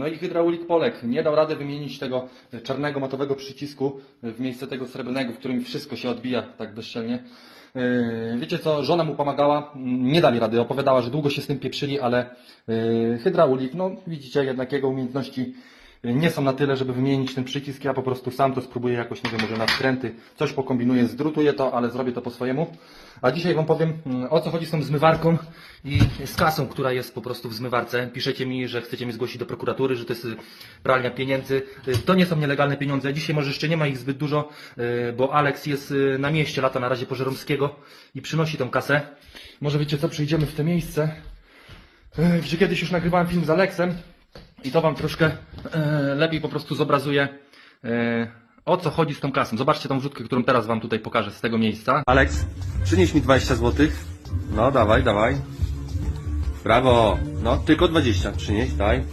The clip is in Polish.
No i hydraulik Polek nie dał rady wymienić tego czarnego matowego przycisku w miejsce tego srebrnego, w którym wszystko się odbija tak bezczelnie. Yy, Wiecie co, żona mu pomagała, nie dali rady, opowiadała, że długo się z tym pieprzyli, ale yy, hydraulik, no widzicie, jednak jego umiejętności nie są na tyle, żeby wymienić ten przycisk. Ja po prostu sam to spróbuję jakoś, nie wiem, może na skręty, coś pokombinuję, zdrutuję to, ale zrobię to po swojemu. A dzisiaj Wam powiem, mm, o co chodzi z tą zmywarką i z kasą, która jest po prostu w zmywarce. Piszecie mi, że chcecie mnie zgłosić do prokuratury, że to jest y, pralnia pieniędzy. Y, To nie są nielegalne pieniądze. Dzisiaj może jeszcze nie ma ich zbyt dużo, y, bo Alex jest na mieście, lata na razie po Żeromskiego i przynosi tą kasę. Może wiecie co, przejdziemy w to miejsce, gdzie kiedyś już nagrywałem film z Alexem i to Wam troszkę y, lepiej po prostu zobrazuje o co chodzi z tą kasą. Zobaczcie tą wrzutkę, którą teraz Wam tutaj pokażę z tego miejsca. Alex, przynieś mi 20 zł. No, dawaj, dawaj. Brawo. No, tylko 20 przynieś, daj.